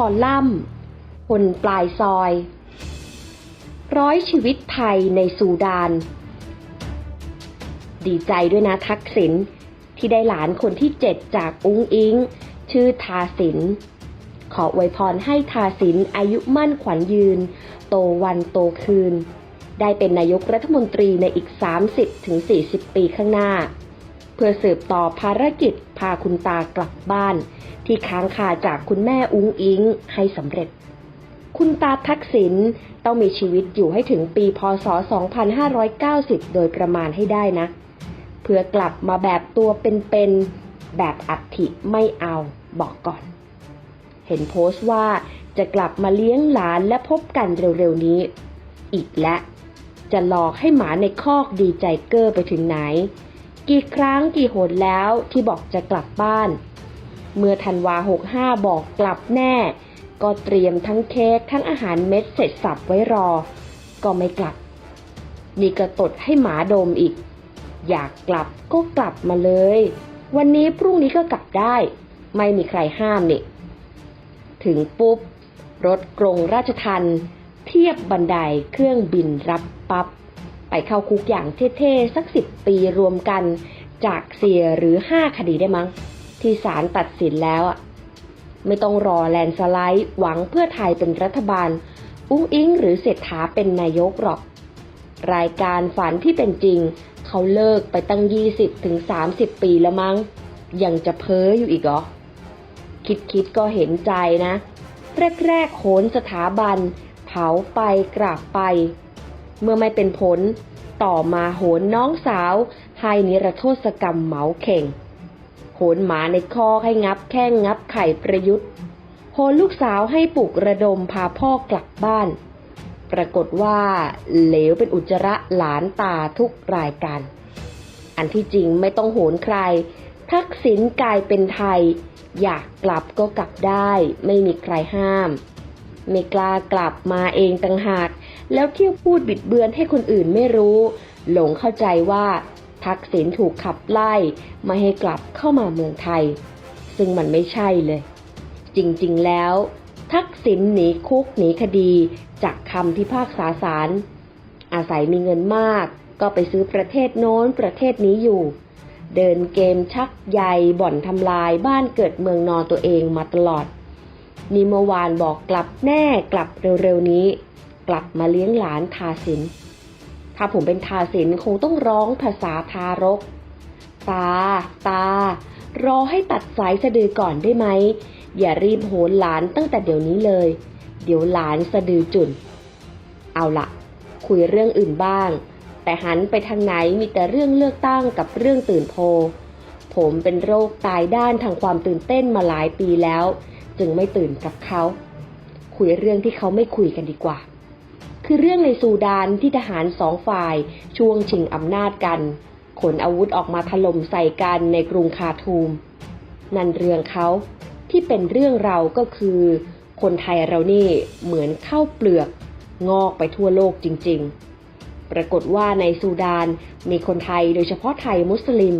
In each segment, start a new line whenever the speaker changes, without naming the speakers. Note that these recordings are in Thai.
คอลัมน์ คนปลายซอย ร้อยชีวิตไทยในซูดาน ดีใจด้วยนะทักษิณที่ได้หลานคนที่เจ็ดจากอุ้งอิง ชื่อทาสิน ขออวยพรให้ทาสินอายุมั่นขวัญยืน โตวันโตคืน ได้เป็นนายกรัฐมนตรีในอีก 30-40 ปีข้างหน้า เพื่อสืบต่อภารกิจพาคุณตากลับบ้าน ที่ค้างคาจากคุณแม่อุ้งอิงให้สำเร็จ คุณตาทักษิณต้องมีชีวิตอยู่ให้ถึงปีพศ 2590 โดยประมาณให้ได้นะ เพื่อกลับมาแบบตัวเป็นๆแบบอัฐิไม่เอาบอกก่อน เห็นโพสต์ว่าจะกลับมาเลี้ยงหลานและพบกันเร็วๆนี้ อีกและ จะหลอกให้หมาในคอกดีใจเกอร์ไปถึงไหน กี่ครั้งกี่หนแล้วที่บอกจะกลับบ้าน เมื่อธันวาหกห้าบอกกลับแน่ ก็เตรียมทั้งเค้กทั้งอาหารเม็ดเสร็จสับไว้รอ ก็ไม่กลับ นี่ก็ตดให้หมาดมอีก อยากกลับก็กลับมาเลย วันนี้พรุ่งนี้ก็กลับได้ ไม่มีใครห้ามนี่ ถึงปุ๊บ รถกรงราชทันเทียบบันไดเครื่องบินรับปับ๊บ ไปเข้าคุกอย่างเท่ๆ สักสิบปีรวมกันจากเสียหรือห้าคดีได้มั้ง ที่ศาลตัดสินแล้วอะ ไม่ต้องรอแลนสไลด์หวังเพื่อไทยเป็นรัฐบาล อุ้งอิงหรือเศรษฐาเป็นนายกหรอก รายการฝันที่เป็นจริง เขาเลิกไปตั้ง 20ถึง30 ปีแล้วมั้ง ยังจะเพ้ออยู่อีกเหรอ คิดคิดก็เห็นใจนะ แรกๆโหนสถาบัน เผาไปกราบไป เมื่อไม่เป็นผล ต่อมาโหนน้องสาว ให้นิรโทษกรรมเหมาเข่ง โหนหมาในคอให้งับแข้งงับไข่ประยุทธ์โหนลูกสาวให้ปลุกระดมพาพ่อกลับบ้าน ปรากฏว่าเหลวเป็นอุจจาระหลานตาทุกรายการ อันที่จริงไม่ต้องโหนใคร ทักษิณกลายเป็นไทย อยากกลับก็กลับได้ ไม่มีใครห้าม ไม่กล้ากลับมาเองต่างหาก แล้วเที่ยวพูดบิดเบือนให้คนอื่นไม่รู้ หลงเข้าใจว่าทักษิณถูกขับไล่ไม่ให้กลับเข้ามาเมืองไทย ซึ่งมันไม่ใช่เลย จริงๆแล้ว ทักษิณหนีคุกหนีคดีจากคำพิพากษาศาลอาศัยมีเงินมากก็ไปซื้อประเทศโน้นประเทศนี้อยู่ เดินเกมชักใยบ่อนทำลายบ้านเกิดเมืองนอนตัวเองมาตลอด นี่เมื่อวานบอกกลับแน่กลับเร็วๆนี้ กลับมาเลี้ยงหลานทาสิน ถ้าผมเป็นทาสินคงต้องร้องภาษาทารก ตา ตา รอให้ตัดสายสะดือก่อนได้ไหม อย่ารีบโหนหลานตั้งแต่เดี๋ยวนี้เลย เดี๋ยวหลานสะดือจุนเอาละคุยเรื่องอื่นบ้าง แต่หันไปทางไหนมีแต่เรื่องเลือกตั้งกับเรื่องตื่นโพ ผมเป็นโรคตายด้านทางความตื่นเต้นมาหลายปีแล้ว จึงไม่ตื่นกับเขา คุยเรื่องที่เขาไม่คุยกันดีกว่า คือเรื่องในซูดานที่ทหารสองฝ่าย ช่วงชิงอำนาจกัน ขนอาวุธออกมาถล่มใส่กันในกรุงคาทูม นั่นเรื่องเขาที่เป็นเรื่องเราก็คือ คนไทยเรานี่เหมือนเข้าเปลือก งอกไปทั่วโลกจริง ๆ ปรากฏว่าในซูดานมีคนไทยโดยเฉพาะไทยมุสลิม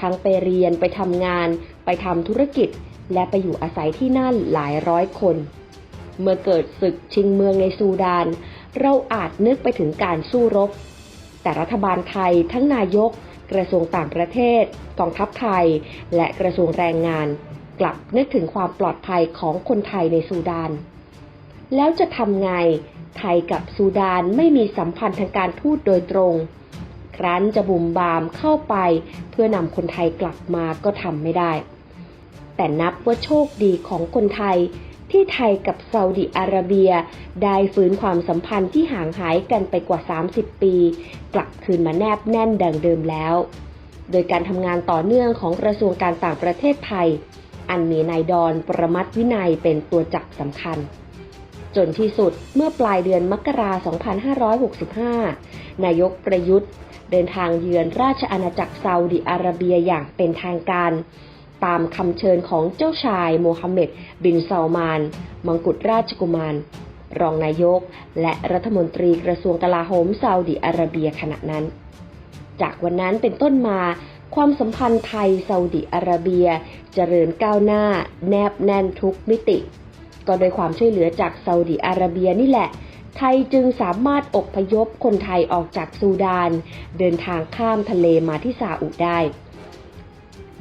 ทั้งไปเรียนไปทำงาน ไปทำธุรกิจ และไปอยู่อาศัยที่นั่นหลายร้อยคน เมื่อเกิดศึกชิงเมืองในซูดานเราอาจนึกไปถึงการสู้รบ แต่รัฐบาลไทยทั้งนายก กระทรวงต่างประเทศ กองทัพไทย และกระทรวงแรงงาน กลับนึกถึงความปลอดภัยของคนไทยในซูดาน แล้วจะทำไงไทยกับซูดานไม่มีสัมพันธ์ทางการทูตโดยตรง ครั้นจะบุมบามเข้าไปเพื่อนำคนไทยกลับมาก็ทำไม่ได้ แต่นับว่าโชคดีของคนไทย ที่ไทยกับซาอุดิอาระเบีย ได้ฟื้นความสัมพันธ์ที่ห่างหายกันไปกว่า 30 ปี กลับคืนมาแนบแน่นดังเดิมแล้ว โดยการทำงานต่อเนื่องของกระทรวงการต่างประเทศไทย อันมีนายดอนประมัติวินัยเป็นตัวจักสำคัญ จนที่สุดเมื่อปลายเดือนมกราคม2565 นายกประยุทธ์เดินทางเยือนราชอาณาจักรซาอุดิอาระเบียอย่างเป็นทางการ ตามคำเชิญของเจ้าชายโมฮัมเหม็ดบินซาลมาน มังกุฎราชกุมาร รองนายก และรัฐมนตรีกระทรวงกลาโหมซาอุดิอาระเบียขณะนั้น จากวันนั้นเป็นต้นมาความสัมพันธ์ไทยซาอุดิอาระเบียเจริญก้าวหน้า แนบแน่นทุกมิติ ก็โดยความช่วยเหลือจากซาอุดิอาระเบียนี่แหละ ไทยจึงสามารถอบพยพคนไทยออกจากซูดาน เดินทางข้ามทะเลมาที่ซาอุได้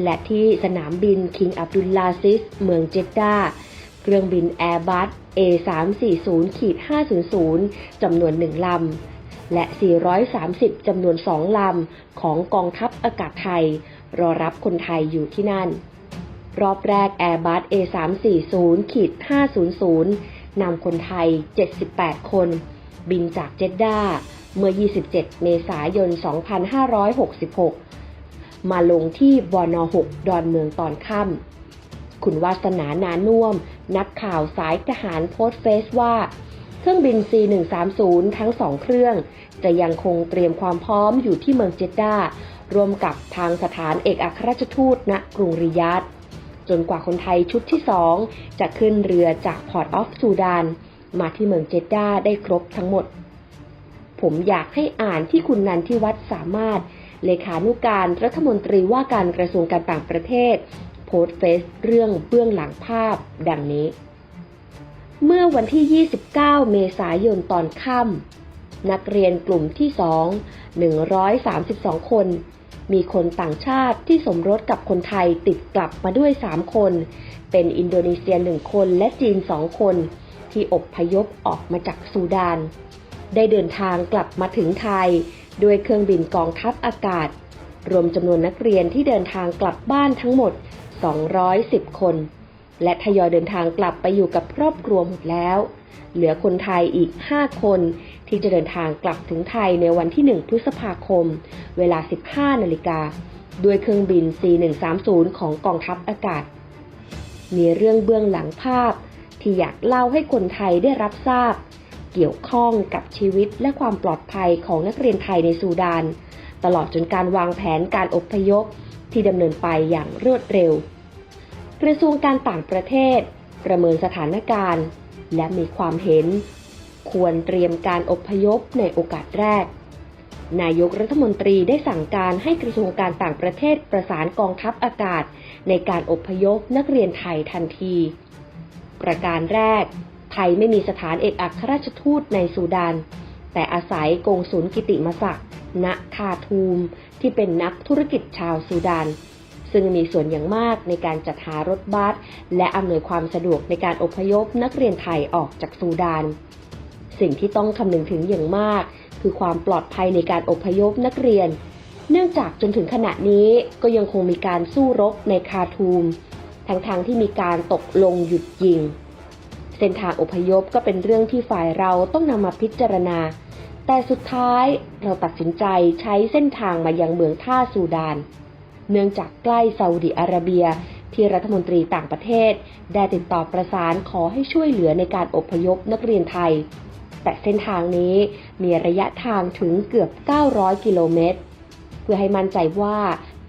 และที่สนามบินคิงอับดุลลาซิส เมืองเจดดาเครื่องบิน Airbus A340-500 จำนวนหนึ่งลำ และ 430 จำนวน 2 ลำ ของกองทัพอากาศไทย รอรับคนไทยอยู่ที่นั่น รอบแรก Airbus A340-500 นำคนไทย 78 คน บินจากเจดดาเมื่อ 27 เมษายน 2566 มาลงที่บอน6ดอนเมืองตอนค่ำคุณวาสนานานุ่ม นักข่าวสายทหารโพสต์เฟซว่า เครื่องบิน C130 ทั้งสองเครื่อง จะยังคงเตรียมความพร้อมอยู่ที่เมืองเจดดาร่วมกับทางสถานเอกอัครราชทูตณกรุงริยาดจนกว่าคนไทยชุดที่สองจะขึ้นเรือจากพอร์ตออฟซูดาน มาที่เมืองเจดดาได้ครบทั้งหมด ผมอยากให้อ่านที่คุณนันทิวัฒน์สามารถ เลขานุการรัฐมนตรีว่าการกระทรวงการต่างประเทศ โพสต์เฟซเรื่องเบื้องหลังภาพ ดังนี้ เมื่อวันที่ 29 เมษายนตอนค่ำนักเรียนกลุ่มที่ 2 132 คน มีคนต่างชาติที่สมรสกับคนไทยติดกลับมาด้วย 3 คน เป็นอินโดนีเซีย 1 คนและจีน 2 คน ที่อบพยพออกมาจากซูดาน ได้เดินทางกลับมาถึงไทย ด้วยเครื่องบินกองทัพอากาศ รวมจำนวนนักเรียนที่เดินทางกลับบ้านทั้งหมด 210 คน และทยอยเดินทางกลับไปอยู่กับครอบครัวหมดแล้ว เหลือคนไทยอีก 5 คน ที่จะเดินทางกลับถึงไทยในวันที่ 1 พฤษภาคม เวลา 15 นาฬิกาด้วยเครื่องบิน C130 ของกองทัพอากาศ มีเรื่องเบื้องหลังภาพที่อยากเล่าให้คนไทยได้รับทราบ เกี่ยวข้องกับชีวิตและความปลอดภัยของนักเรียนไทยในซูดาน ตลอดจนการวางแผนการอพยพที่ดำเนินไปอย่างรวดเร็ว กระทรวงการต่างประเทศ ประเมินสถานการณ์ และมีความเห็น ควรเตรียมการอพยพในโอกาสแรก นายกรัฐมนตรีได้สั่งการให้กระทรวงการต่างประเทศประสานกองทัพอากาศ ในการอพยพนักเรียนไทยทันที ประการแรก ไทยไม่มีสถานเอกอัครราชทูตในซูดาน แต่อาศัยกงสุลกิติมศักดิ์ณคาทูม ที่เป็นนักธุรกิจชาวซูดาน ซึ่งมีส่วนอย่างมากในการจัดหารถบัสและอำนวยความสะดวกในการอพยพนักเรียนไทยออกจากซูดาน สิ่งที่ต้องคำนึงถึงอย่างมาก คือความปลอดภัยในการอพยพนักเรียน เนื่องจากจนถึงขณะนี้ก็ยังคงมีการสู้รบในคาทูมทั้งๆทที่มีการตกลงหยุดยิง เส้นทางอพยพก็เป็นเรื่องที่ฝ่ายเราต้องนำมาพิจารณา แต่สุดท้ายเราตัดสินใจใช้เส้นทางมายังเมืองท่าซูดาน เนื่องจากใกล้ซาอุดิอาระเบียที่รัฐมนตรีต่างประเทศ ได้ติดต่อประสานขอให้ช่วยเหลือในการอพยพนักเรียนไทย แต่เส้นทางนี้มีระยะทางถึงเกือบ 900 กิโลเมตร เพื่อให้มั่นใจว่า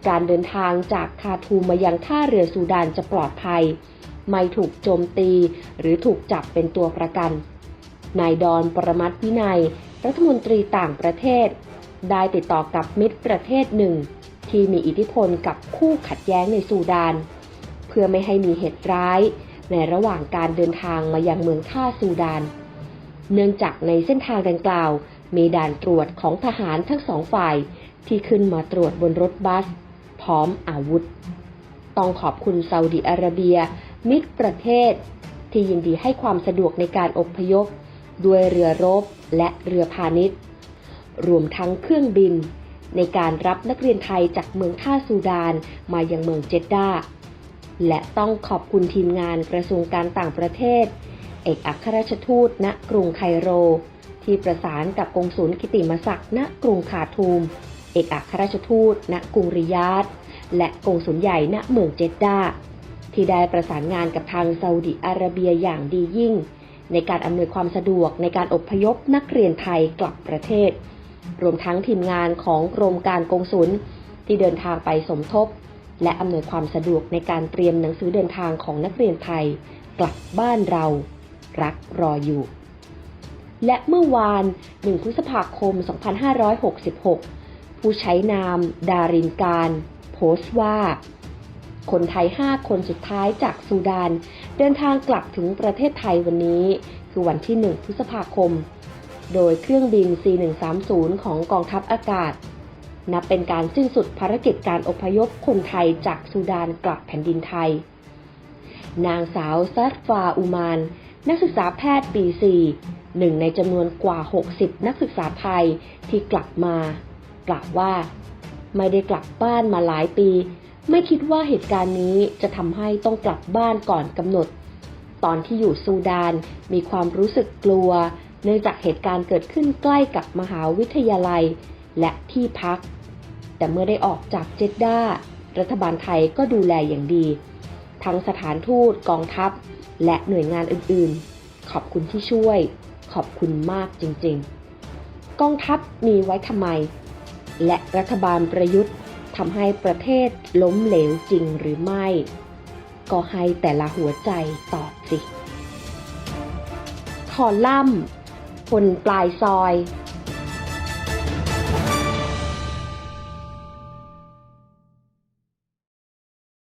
การเดินทางจากคาทูมมายังท่าเรือซูดานจะปลอดภัย ไม่ถูกโจมตี หรือถูกจับเป็นตัวประกัน นายดอนปรมัตถ์วินัย รัฐมนตรีต่างประเทศ ได้ติดต่อกับมิตรประเทศหนึ่ง ที่มีอิทธิพลกับคู่ขัดแย้งในซูดาน เพื่อไม่ให้มีเหตุร้าย ในระหว่างการเดินทางมายังเมืองท่าซูดาน เนื่องจากในเส้นทางดังกล่าว มีด่านตรวจของทหารทั้งสองฝ่าย ที่ขึ้นมาตรวจบนรถบัส พร้อมอาวุธ ต้องขอบคุณซาอุดิอาระเบีย มิตรประเทศ ที่ยินดีให้ความสะดวกในการอพยพ ด้วยเรือรบและเรือพาณิชย์ รวมทั้งเครื่องบิน ในการรับนักเรียนไทยจากเมืองท่าซูดานมายังเมืองเจดดาและต้องขอบคุณทีมงานกระทรวงการต่างประเทศ เอกอัครราชทูตณกรุงไคโร ที่ประสานกับกงสุลกิติมศักดิ์ณกรุงคาทูม เอกอัครราชทูตณกรุงริยาดและกงสุลใหญ่ณเมืองเจดดา ที่ได้ประสานงานกับทางซาอุดิอาระเบียอย่างดียิ่ง ในการอำนวยความสะดวกในการอพยพนักเรียนไทยกลับประเทศ รวมทั้งทีมงานของกรมการกงสุลที่เดินทางไปสมทบ และอำนวยความสะดวกในการเตรียมหนังสือเดินทางของนักเรียนไทย กลับบ้านเรา รักรออยู่ และเมื่อวาน 1 พฤษภาคม 2566 ผู้ใช้นาม ดารินการ โพสต์ว่า คนไทย 5 คนสุดท้ายจากซูดาน เดินทางกลับถึงประเทศไทยวันนี้ คือวันที่ 1 พฤษภาคม โดยเครื่องบิน C130 ของกองทัพอากาศ นับเป็นการสิ้นสุดภารกิจการอพยพคนไทยจากซูดานกลับแผ่นดินไทย นางสาวซัดฟาอุมาน นักศึกษาแพทย์ปี 4 หนึ่งในจำนวนกว่า 60 นักศึกษาไทยที่กลับมา กล่าวว่า ไม่ได้กลับบ้านมาหลายปี ไม่คิดว่าเหตุการณ์นี้จะทำให้ต้องกลับบ้านก่อนกำหนด ตอนที่อยู่ซูดานมีความรู้สึกกลัว เนื่องจากเหตุการณ์เกิดขึ้นใกล้กับมหาวิทยาลัย และที่พัก แต่เมื่อได้ออกจากเจดดารัฐบาลไทยก็ดูแลอย่างดี ทั้งสถานทูตกองทัพ และหน่วยงานอื่นๆ ขอบคุณที่ช่วย ขอบคุณมากจริงๆ กองทัพมีไว้ทำไม และรัฐบาลประยุทธ์ ทำให้ประเทศล้มเหลวจริงหรือไม่ ก็ให้แต่ละหัวใจตอบสิ คอลัมน์คนปลายซอย